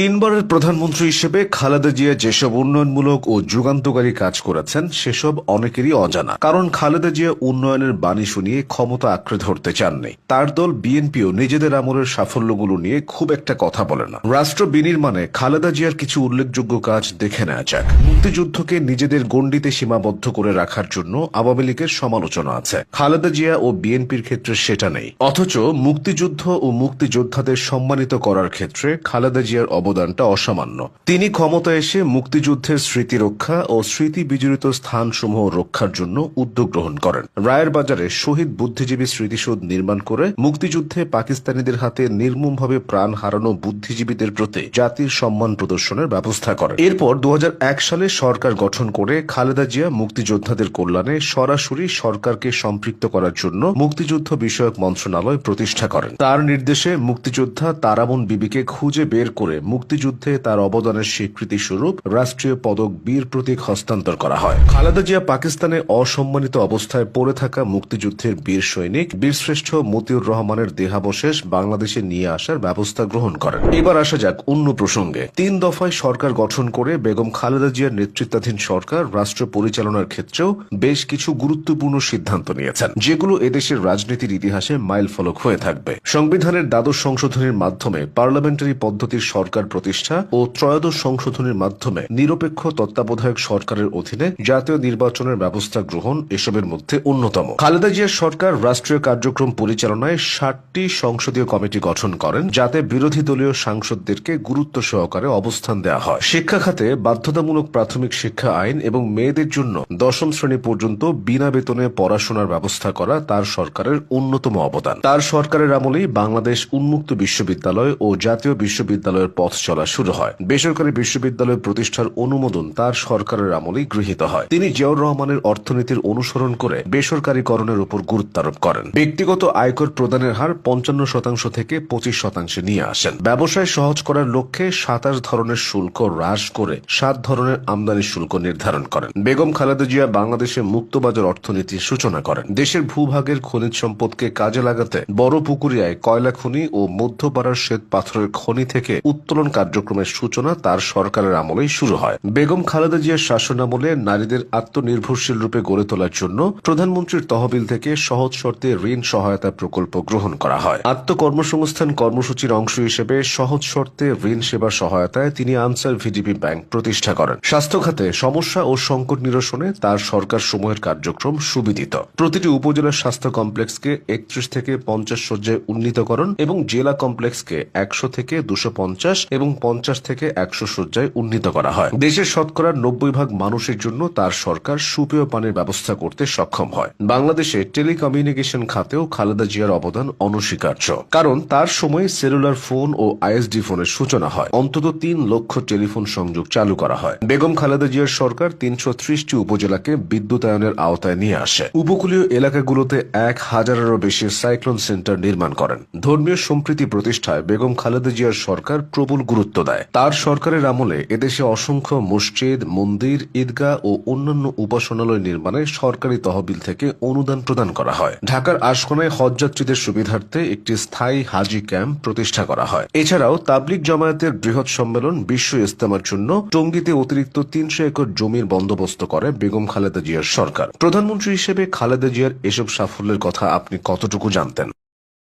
তিনবারের প্রধানমন্ত্রী হিসেবে খালেদা জিয়া যেসব উন্নয়নমূলক ও যুগান্তকারী কাজ করেছেন, সেসব অনেকেরই অজানা। কারণ খালেদা জিয়া উন্নয়নের বাণী শুনিয়ে ক্ষমতা আঁকড়ে ধরতে চাননি। তার দল বিএনপিও নিজেদের আমলের সাফল্যগুলো নিয়ে খুব একটা কথা বলে না। রাষ্ট্র বিনির্মাণে খালেদা জিয়ার কিছু উল্লেখযোগ্য কাজ দেখে নেওয়া যাক। মুক্তিযুদ্ধকে নিজেদের গণ্ডিতে সীমাবদ্ধ করে রাখার জন্য আওয়ামী লীগের সমালোচনা আছে। খালেদা জিয়া ও বিএনপির ক্ষেত্রে সেটা নেই। অথচ মুক্তিযুদ্ধ ও মুক্তিযোদ্ধাদের সম্মানিত করার ক্ষেত্রে খালেদা জিয়ার অবদানটা অসামান্য। তিনি ক্ষমতা এসে মুক্তিযুদ্ধের স্মৃতি রক্ষা ও স্মৃতি বিজড়িত স্থানসমূহ রক্ষার জন্য উদ্যোগ গ্রহণ করেন। রায়ের বাজারে শহীদ বুদ্ধিজীবী স্মৃতিসৌধ নির্মাণ করে মুক্তিযুদ্ধে পাকিস্তানিদের হাতে নির্মমভাবে প্রাণ হারানো বুদ্ধিজীবীদের প্রতি জাতির সম্মান প্রদর্শনের ব্যবস্থা করেন। এরপর দু হাজার এক সালে সরকার গঠন করে খালেদা জিয়া মুক্তিযোদ্ধাদের কল্যাণে সরাসরি সরকারকে সম্পৃক্ত করার জন্য মুক্তিযুদ্ধ বিষয়ক মন্ত্রণালয় প্রতিষ্ঠা করেন। তার নির্দেশে মুক্তিযোদ্ধা তারামন বিবিকে খুঁজে বের করে মুক্তিযুদ্ধে তার অবদানের স্বীকৃতি স্বরূপ রাষ্ট্রীয় পদক বীর প্রতীক হস্তান্তর করা হয়। খালেদা জিয়া পাকিস্তানে অসম্মানিত অবস্থায় পড়ে থাকা মুক্তিযুদ্ধের বীর সৈনিক বীরশ্রেষ্ঠ মতিউর রহমানের দেহাবশেষ বাংলাদেশে নিয়ে আসার ব্যবস্থা গ্রহণ করেন। এবার আসা যাক অন্য প্রসঙ্গে। তিন দফায় সরকার গঠন করে বেগম খালেদা জিয়ার নেতৃত্বাধীন সরকার রাষ্ট্র পরিচালনার ক্ষেত্রেও বেশ কিছু গুরুত্বপূর্ণ সিদ্ধান্ত নিয়েছেন, যেগুলো এদেশের রাজনীতির ইতিহাসে মাইল ফলক হয়ে থাকবে। সংবিধানের দ্বাদশ সংশোধনের মাধ্যমে পার্লামেন্টারি পদ্ধতির সরকার প্রতিষ্ঠা ও ত্রয়োদশ সংশোধনীর মাধ্যমে নিরপেক্ষ তত্ত্বাবধায়ক সরকারের অধীনে জাতীয় নির্বাচনের ব্যবস্থা গ্রহণ এসবের মধ্যে অন্যতম। খালেদা জিয়ার সরকার রাষ্ট্রীয় কার্যক্রম পরিচালনায় ষাটটি সংসদীয় কমিটি গঠন করেন, যাতে বিরোধী দলীয় সাংসদদেরকে গুরুত্ব সহকারে অবস্থান দেওয়া হয়। শিক্ষা খাতে বাধ্যতামূলক প্রাথমিক শিক্ষা আইন এবং মেয়েদের জন্য দশম শ্রেণি পর্যন্ত বিনা বেতনে পড়াশোনার ব্যবস্থা করা তার সরকারের অন্যতম অবদান। তার সরকারের আমলেই বাংলাদেশ উন্মুক্ত বিশ্ববিদ্যালয় ও জাতীয় বিশ্ববিদ্যালয়ের পথ চলা শুরু হয়। বেসরকারি বিশ্ববিদ্যালয় প্রতিষ্ঠার অনুমোদন তার সরকারের আমলেই গৃহীত হয়। তিনি জিয়াউর রহমানের অর্থনীতির অনুসরণ করে বেসরকারীকরণের উপর গুরুত্ব আরোপ করেন। ব্যক্তিগত আয়কর প্রদানের হার পঞ্চান্ন শতাংশ থেকে পঁচিশ শতাংশে নিয়ে আসেন। ব্যবসায় সহজ করার লক্ষ্যে সাতাশ ধরনের শুল্ক হ্রাস করে সাত ধরনের আমদানি শুল্ক নির্ধারণ করেন। বেগম খালেদা জিয়া বাংলাদেশে মুক্তবাজার অর্থনীতির সূচনা করেন। দেশের ভূভাগের খনিজ সম্পদকে কাজে লাগাতে বড় পুকুরিয়ায় কয়লা খনি ও মধ্যপাড়ার শ্বেত পাথরের খনি থেকে উত্তোলন কার্যক্রমের সূচনা তার সরকারের আমলেই শুরু হয়। বেগম খালেদা জিয়ার শাসনামলে নারীদের আত্মনির্ভরশীল রূপে গড়ে তোলার জন্য প্রধানমন্ত্রীর তহবিল থেকে সহজ শর্তে ঋণ সহায়তা প্রকল্প গ্রহণ করা হয়। আত্মকর্মসংস্থান কর্মসূচির অংশ হিসেবে সহজ শর্তে ঋণ সেবা সহায়তায় তিনি আনসার ভিডিপি ব্যাংক প্রতিষ্ঠা করেন। স্বাস্থ্য খাতে সমস্যা ও সংকট নিরসনে তার সরকার সময়ের কার্যক্রম সুবিদিত। প্রতিটি উপজেলার স্বাস্থ্য কমপ্লেক্সকে একত্রিশ থেকে পঞ্চাশ শয্যায় উন্নীতকরণ এবং জেলা কমপ্লেক্সকে একশো থেকে দুশো পঞ্চাশ এবং পঞ্চাশ থেকে একশো শয্যায় উন্নীত করা হয়। দেশের শতকরা নব্বই ভাগ মানুষের জন্য তার সরকার সুপেয় পানির ব্যবস্থা করতে সক্ষম হয়। বাংলাদেশে টেলিকমিউনিকেশন খাতেও খালেদা জিয়ার অবদান অনস্বীকার্য। কারণ তার সময়ে সেলুলার ফোন ও আইএসডি ফোনের সূচনা হয়। অন্তত তিন লক্ষ টেলিফোন সংযোগ চালু করা হয়। বেগম খালেদা জিয়ার সরকার তিনশো ত্রিশটি উপজেলাকে বিদ্যুতায়নের আওতায় নিয়ে আসে। উপকূলীয় এলাকাগুলোতে এক হাজারেরও বেশি সাইক্লোন সেন্টার নির্মাণ করেন। ধর্মীয় সম্প্রীতি প্রতিষ্ঠায় বেগম খালেদা জিয়ার সরকার প্রবল গুরুত্ব দেয়। তার সরকারের আমলে এদেশে অসংখ্য মসজিদ, মন্দির, ঈদগাহ ও অন্যান্য উপাসনালয় নির্মাণে সরকারি তহবিল থেকে অনুদান প্রদান করা হয়। ঢাকার আশকোনায় হজযাত্রীদের সুবিধার্থে একটি স্থায়ী হাজি ক্যাম্প প্রতিষ্ঠা করা হয়। এছাড়াও তাবলিক জামায়াতের বৃহৎ সম্মেলন বিশ্ব ইস্তেমার জন্য টঙ্গীতে অতিরিক্ত তিনশো একর জমির বন্দোবস্ত করে বেগম খালেদা জিয়ার সরকার। প্রধানমন্ত্রী হিসেবে খালেদা জিয়ার এসব সাফল্যের কথা আপনি কতটুকু জানতেন?